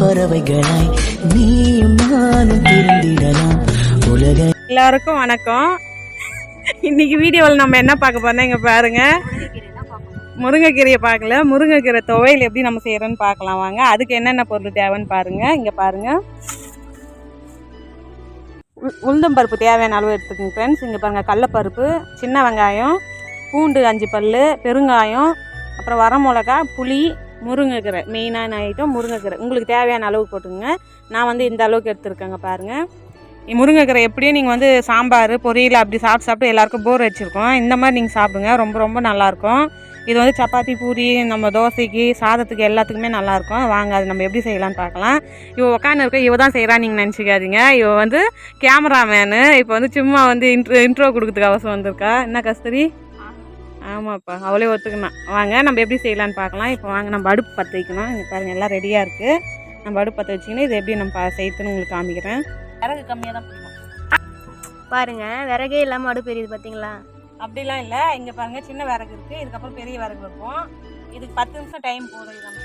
பறவைகளாய் நீயும் நானும் திருந்திடலாம் உலக எல்லாருக்கும் வணக்கம். இன்னைக்கு வீடியோவில் நம்ம என்ன பார்க்க போறோம் இங்க பாருங்க. முருங்கைக்கீரையை பார்க்கல. முருங்கைக்கீரை துவையல் எப்படி நம்ம செய்யறோம்னு பார்க்கலாம் வாங்க. அதுக்கு என்னென்ன பொருள் தேவைன்னு பாருங்க. இங்க பாருங்க. உளுந்தம் உளுந்தம்பருப்பு தேவையான அளவு எடுத்துக்கோங்க ஃப்ரெண்ட்ஸ் இங்கே பாருங்கள் கடலப்பருப்பு சின்ன வெங்காயம் பூண்டு அஞ்சு பல் பெருங்காயம் அப்புறம் வரமிளகா புளி முருங்கைக்கீரை மெயினான ஐட்டம் முருங்கைக்கீரை. உங்களுக்கு தேவையான அளவு போட்டுங்க நான் வந்து இந்த அளவுக்கு எடுத்துருக்கேங்க பாருங்கள் முருங்கைக்கீரை எப்படியும் நீங்கள் வந்து சாம்பார் பொரியல் அப்படி சாப்பிட்டு சாப்பிட்டு எல்லாருக்கும் போர் வச்சுருக்கோம் இந்த மாதிரி நீங்கள் சாப்பிடுங்க. ரொம்ப ரொம்ப நல்லாயிருக்கும் இது வந்து சப்பாத்தி பூரி நம்ம தோசைக்கு சாதத்துக்கு எல்லாத்துக்குமே நல்லாயிருக்கும் வாங்க அது நம்ம எப்படி செய்யலாம்னு பார்க்கலாம். இவ உட்காந்து இருக்க இவ தான் செய்கிறா நீங்கள் நினச்சிக்காதீங்க. இவ வந்து கேமராமேனு இப்போ வந்து சும்மா வந்து இன்ட்ரோ இன்ட்ரோ கொடுக்கறதுக்கு அவசரம் வந்திருக்கா. என்ன கஸ்தூரி? ஆமாப்பா அவளே ஒத்துக்கணும் வாங்க நம்ம எப்படி செய்யலாம்னு பார்க்கலாம். இப்போ வாங்க நம்ம அடுப்பு பற்ற வைக்கணும். இங்கே பாருங்கள் எல்லாம் ரெடியாக இருக்குது நம்ம அடுப்பு பற்ற வச்சிங்கன்னா இது எப்படி நம்ம செய்யறதுன்னு உங்களுக்கு காமிக்கிறேன். விறகு கம்மியாக தான் பிடிக்கும் பாருங்க விறகே இல்லாம அடுப்பு எரியுது பாத்தீங்களா? அப்படிலாம் இல்லை. இங்கே பாருங்க சின்ன விறகு இருக்குது இதுக்கப்புறம் பெரிய விறகு வைப்போம். இதுக்கு பத்து நிமிஷம் டைம் போதும். இது நம்ம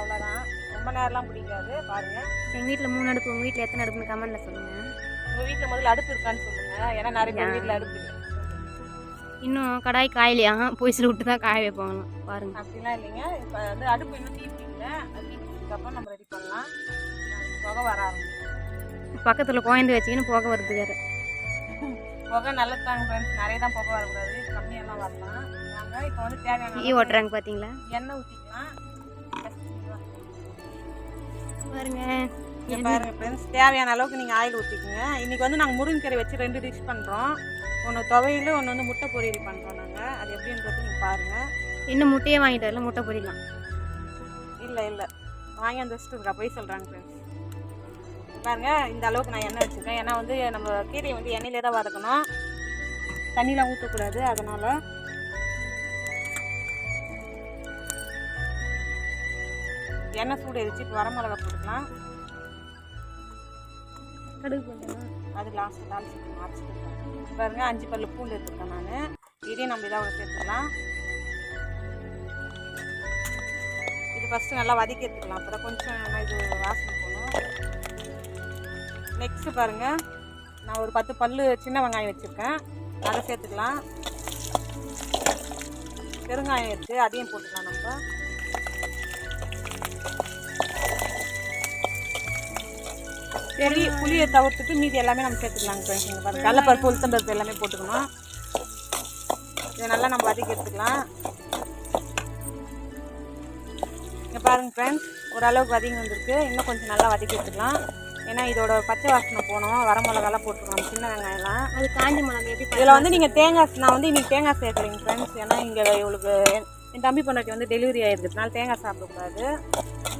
அவ்வளோதான் ரொம்ப நேரம்லாம் பிடிக்காது. பாருங்க. எங்க வீட்ல மூணு அடுப்பு உங்க வீட்ல எத்தனை அடுப்புன்னு கமெண்ட்ல சொல்லுங்க. உங்கள் வீட்டில் முதல்ல அடுப்பு இருக்கான்னு சொல்லுங்கள் ஏன்னா நிறைய பேர் வீட்டில் அடுப்பு இல்லை. இன்னும் கடாய் காயலையா? பொய்சில் விட்டு தான் காய வைப்பாங்களாம். பாருங்க. அப்படிலாம் இல்லைங்க. இப்போ வந்து அடுப்பு இன்னும் தீப்பிக்கல அது தீப்பிட்டதுக்கப்புறம் நம்ம ரெடி பண்ணலாம். புகை வர ஆரம்பிக்கும் பக்கத்துல குழந்தை வச்சுக்கின்னு போக வருது வேற. புகை நல்லது தாங்க ஃப்ரெண்ட்ஸ் நிறைய தான் புகை வரக்கூடாது. கம்மியெல்லாம் வரலாம். வாங்க இப்போ வந்து தேவையான ஈ ஓட்டுறாங்க பாத்தீங்களா? எண்ணெய் ஊற்றிக்கலாம் பாருங்க. இங்க பாருங்க ஃப்ரெண்ட்ஸ் தேவையான அளவுக்கு நீங்கள் ஆயில் ஊற்றிக்கோங்க இன்றைக்கி வந்து நாங்கள் முருங்கைக்கீரை வச்சு ரெண்டு டிஷ் பண்ணுறோம் ஒன்று துவையல் ஒன்று வந்து முட்டை பொரியல் பண்ணுறோம் நாங்கள் அது எப்படின்றது நீங்கள் பாருங்கள் இன்னும் முட்டையே வாங்கிட்டு வரல முட்டை பொரியலாம். இல்லை இல்லை. வாங்கி அந்த வச்சுட்டு இருக்கா போய் சொல்கிறாங்க ஃப்ரெண்ட்ஸ் பாருங்க இந்த அளவுக்கு நான் எண்ணெய் வச்சுருக்கேன். ஏன்னா வந்து நம்ம கீரையை வந்து எண்ணெயிலே தான் வதக்கணும். தண்ணிலாம் ஊற்றக்கூடாது அதனால். எண்ணெய் சூடு எரிச்சு இப்போ வரமிளகா போட்டுக்கலாம். கடுகு போடணும் அது லாஸ்ட்டு தாளிச்சு அரைச்சிட்டு பாருங்க அஞ்சு பல்லு பூண்டு எடுத்துருக்கேன் நான். இதையும் நம்ம இதாக சேர்த்துக்கலாம். இது ஃபஸ்ட்டு நல்லா வதக்கி எடுத்துக்கலாம். அப்புறம் கொஞ்சம் நல்லா இது வாசனை போகணும் நெக்ஸ்ட்டு பாருங்க நான் ஒரு பத்து பல்லு சின்ன வெங்காயம் வச்சுருக்கேன். அதை சேர்த்துக்கலாம். பெருங்காயம் இருக்குது அதையும் போட்டுக்கலாம் நம்ம. புளி புளியை தவிர்த்துட்டு மீதி எல்லாமே நம்ம சேர்த்துக்கலாங்க ஃப்ரெண்ட்ஸ் இங்கே பாருங்க கடலப்பருப்பு உளுத்தம்பருப்பு எல்லாமே போட்டுக்கணும். இதை நல்லா நம்ம வதக்கி எடுத்துக்கலாம். இங்கே பாருங்க ஃப்ரெண்ட்ஸ் ஓரளவுக்கு வதங்கி வந்திருக்கு. இன்னும் கொஞ்சம் நல்லா வதக்கி எடுத்துக்கலாம். ஏன்னா இதோட பச்சை வாசனை போனோம். வரமிளகாலாம் போட்டுக்கணும். சின்ன வெங்காயம்லாம். அது காஞ்சி மிளகா எப்படி இதில் வந்து நீங்கள் தேங்காய் நான் வந்து இன்னைக்கு தேங்காய் சேர்க்குறேங்க ஃப்ரெண்ட்ஸ் ஏன்னா இங்கே இவளுக்கு என் தம்பி பொண்டாட்டி வந்து டெலிவரி ஆகிருக்கிறதுனால தேங்காய் சாப்பிடக்கூடாது.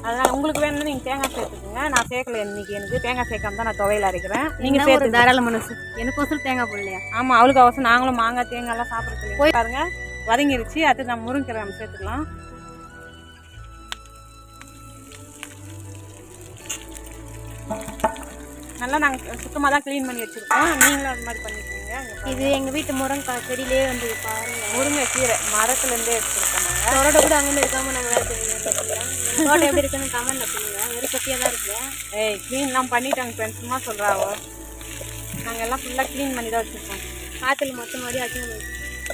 அதனால் உங்களுக்கு வேணும்னா நீங்கள் தேங்காய் சேர்த்துக்குங்க. நான் சேர்க்கல இன்னைக்கு எனக்கு. தேங்காய் சேர்க்காம தான் நான் துவையல் அரைக்கிறேன். நீங்கள் சேர்த்து தாராள மனசு? எனக்கோசரம் தேங்காய் போடலையா? ஆமாம் அவளுக்கு அவசரம். நாங்களும் மாங்காய் தேங்காய்லாம் சாப்பிட்றது போய் பாருங்க. வதங்கிருச்சு. நம்ம முருங்கீரை நம்ம சேர்த்துக்கலாம். நல்லா நாங்கள் சுத்தமாக தான் க்ளீன் பண்ணி வச்சுருக்கோம். நீங்களும் அது மாதிரி பண்ணிக்கோங்க. இது எங்க வீட்டு முருங்கைக்காய் செடியிலே வந்து பாருங்க. முருங்கை கீரை மரத்துலேருந்தே எடுத்துருக்கோம் நாங்கள் தோரோட கூட அங்கே இருக்காம நம்ம வேலை செய்யலாம் தோட்டம் எப்படி இருக்குன்னு கமெண்ட்ல சொல்லுங்க. வெறும் தான் இருக்கு. ஏய் க்ளீன்லாம் பண்ணிட்டாங்க ஃப்ரெண்ட்ஸ் சும்மா சொல்கிறாவோ நாங்கள் எல்லாம் ஃபுல்லாக க்ளீன் பண்ணி தான் வச்சுருக்கோம். காத்துல மொத்தம் மாதிரி ஆச்சு.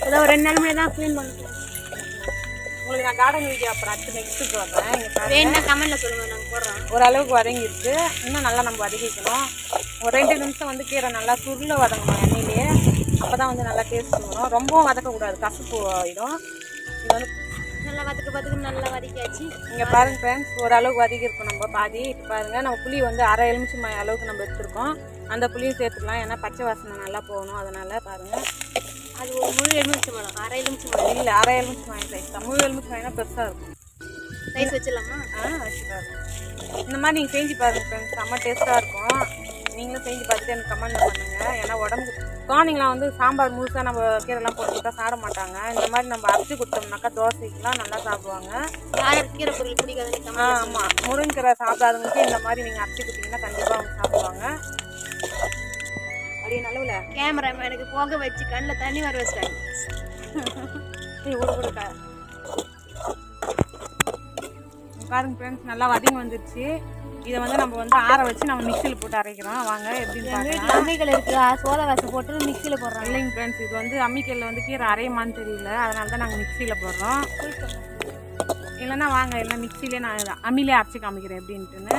அதான் ஒரு ரெண்டு நாள் முன்னாடி தான் க்ளீன் பண்ணுறோம் உங்களுக்கு நான் கார்டன் வீடியோ அப்புறம் அடுத்து நெக்ஸ்ட்டுக்கு வரேன் இங்கே பாருங்க. வேணும்னா கமெண்ட்ல சொல்லுங்க. நாங்கள் போடுறோம் ஓரளவுக்கு வதங்கிருக்கு இன்னும் நல்லா நம்ம வதக்கிக்கணும். ஒரு ரெண்டு நிமிஷம் வந்து கீரை நல்லா சுருள வதங்கணும் எண்ணெயிலேயே. அப்போ தான் வந்து நல்லா டேஸ்ட் வரும். ரொம்பவும் வதக்கக்கூடாது. கசப்பு ஆகிடும் இது வந்து நல்லா வதக்க வதக்க நல்லா வதக்கியாச்சு. இங்கே பாருங்க ஃப்ரெண்ட்ஸ் ஓரளவுக்கு வதக்கியிருக்கோம் நம்ம பாதி. இப்போ பாருங்கள் நம்ம புளி வந்து அரை எலுமிச்சை மணி அளவுக்கு நம்ம எடுத்துருக்கோம். அந்த புளியும் சேர்த்துக்கலாம். ஏன்னா பச்சை வாசனை நல்லா போகணும். அதனால் பாருங்கள் அது ஒரு முழு எலுமிச்சை மரம் அரை எலுமிச்சை மரம் இல்லை அரை எலுமிச்சை மணி சைஸ் தான் முழு எலுமிச்சை மணினா பெருசாக இருக்கும். சைஸ் வச்சிடலாமா? ஆ வச்சுக்காரு இந்த மாதிரி நீங்கள் செஞ்சு பாருங்க ஃப்ரெண்ட்ஸ் செம்ம டேஸ்ட்டாக இருக்கும். நீங்களும் செஞ்சு பார்த்துட்டு எனக்கு கமெண்ட் பண்ணுங்கள் ஏன்னா உடம்பு குழந்தைங்களாம் வந்து சாம்பார் முழுசாக நம்ம கீரைலாம் போட்டு கொடுத்தா சாப்பிட மாட்டாங்க. இந்த மாதிரி நம்ம அரைச்சி கொடுத்தோம்னாக்கா தோசைக்கெலாம் நல்லா சாப்பிடுவாங்க. கீரை பொருள் கமெண்ட் ஆமாம் முருங்கீரை சாப்பிடாதவங்களுக்கு இந்த மாதிரி நீங்கள் அரைச்சி கொடுத்தீங்கன்னா கண்டிப்பாக அவங்க சாப்பிடுவாங்க. அப்படியே நல்லவில் கேமரா எனக்கு போக வச்சு கண்ணில் தண்ணி வர வச்சிட்டாங்க. விடு விடுக்கா பாருங்க ஃப்ரெண்ட்ஸ் நல்லா வதங்கி வந்துருச்சு. இதை வந்து நம்ம வந்து ஆற வச்சு நம்ம மிக்சியில் போட்டு அரைக்கிறோம். வாங்க எப்படின்னு வீட்டில் அம்மிக்கல் இருக்கு சோள வாசம் போட்டு மிக்சியில் போடுறாங்க இல்லைங்க ஃப்ரெண்ட்ஸ் இது வந்து அம்மிக்கல்ல வந்து கீரை அரையமான்னு தெரியல. அதனால தான் நாங்கள் மிக்சியில் போடுறோம். இல்லைன்னா வாங்க இல்லை மிக்சிலே நான் அம்மிலே அரைச்சி காமிக்கிறேன். எப்படின்ட்டுன்னு.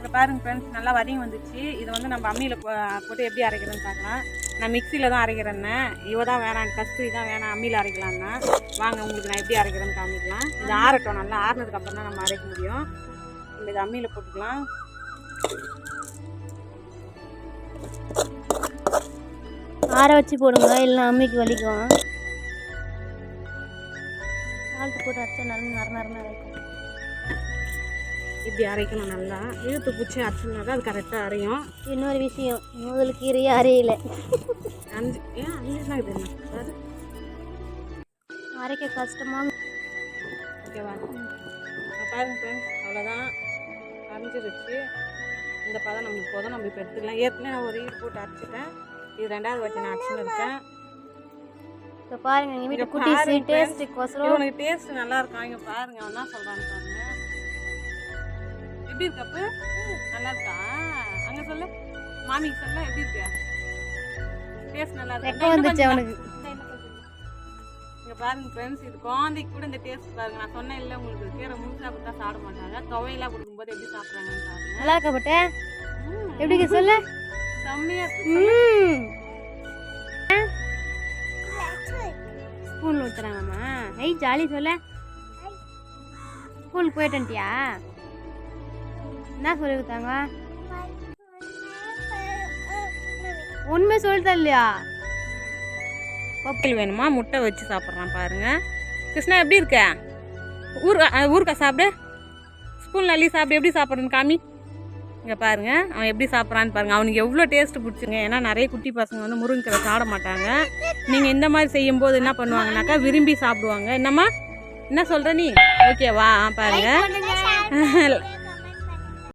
இதை பாருங்க ஃப்ரெண்ட்ஸ் நல்லா வதங்கி வந்துச்சு. இதை வந்து நம்ம அம்மியில் போட்டு எப்படி அரைக்கிறேன்னு பார்க்கலாம். நான் மிக்சியில் தான் அரைக்கிறேன்னு இவ தான் வேணாம் கஸ்தூரி தான் வேணாம் அம்மியில் அரைக்கலான்னா வாங்க உங்களுக்கு நான் எப்படி அரைக்கிறேன்னு காமிக்கலாம். இது ஆறட்டும் நல்லா ஆறுனதுக்கப்புறம் தான் நம்ம அரைக்க முடியும். நம்ம இதை அம்மியில் போட்டுக்கலாம். ஆற வச்சு போடுங்க இல்லை அம்மிக்கு வலிக்கும். சால்ட்டு போட்டு அரைச்சா நல்லா நர நரன்னு அரைக்கும். இப்படி அரைக்கணும் நல்லா. இழுத்து பூச்சி அரைச்சோம்னாக்கா அது கரெக்டாக அரையும். இன்னொரு விஷயம் முதல் கீரையே அரையல. அஞ்சு ஏன் அஞ்சுனா இது? என்ன. அரைக்க கஷ்டமா? ஓகேவா பாருங்க அவ்வளோதான் அரைஞ்சிருச்சு. இந்த பதம் நம்மளுக்கு போதும் நம்ம இப்போ எடுத்துக்கலாம். ஏற்கனவே நான் ஒரு ஈடு போட்டு அரைச்சிட்டேன். இது ரெண்டாவது வச்சு நான் அரைச்சின்னு இருக்கேன். இப்போ பாருங்க எங்கள் வீட்டு டேஸ்ட்டுக்கோசரம் இவனுக்கு டேஸ்ட் நல்லா இருக்கும் இங்கே பாருங்க அவன் தான் சொல்கிறான்னு பாருங்க. எப்படி இருக்கு அப்பு நல்லா இருக்கா அங்கே சொல்லு. மாமிக்கு சொல்ல எப்படி இருக்கு? டேஸ்ட் நல்லா இருக்கு ரெக்க வந்துச்சு அவனுக்கு? இங்க பாருங்க ஃப்ரெண்ட்ஸ் இது குழந்தைக்கு கூட இந்த டேஸ்ட் பாருங்க. நான் சொன்னேன் இல்லை உங்களுக்கு கீரை முழுசா கொடுத்தா சாப்பிட மாட்டாங்க. துவையெல்லாம் கொடுக்கும்போது எப்படி சாப்பிட்றாங்கன்னு பாருங்க. நல்லா இருக்க பட்டே? ம், எப்படிங்க சொல்லு? செம்மையா இருக்கு ஸ்பூனில் ஊற்றுறாங்கம்மா ஐய் ஜாலி சொல்ல. ஸ்கூலுக்கு போயிட்டேன்ட்டியா என்ன சொல்லி கொடுத்தாங்க உண்மை சொல்லிட்டா இல்லையா பப்பிள் வேணுமா? முட்டை வச்சு சாப்பிட்றான் பாருங்க. கிருஷ்ணா எப்படி இருக்க? அஹ், ஊருக்கா சாப்பிடு. ஸ்பூன் அள்ளி சாப்பிடு. எப்படி சாப்பிட்றன்னு காமி? இங்கே பாருங்க அவன் எப்படி சாப்பிட்றான்னு பாருங்க. அவனுக்கு எவ்வளோ டேஸ்ட் பிடிச்சிங்க. ஏன்னா நிறைய குட்டி பசங்க வந்து முருங்கைக்கீரை சாப்பிட மாட்டாங்க. நீங்கள் இந்த மாதிரி செய்யும்போது என்ன பண்ணுவாங்கனாக்கா விரும்பி சாப்பிடுவாங்க. என்னம்மா? என்ன சொல்கிற நீ? ஓகேவா ஆ, பாருங்க.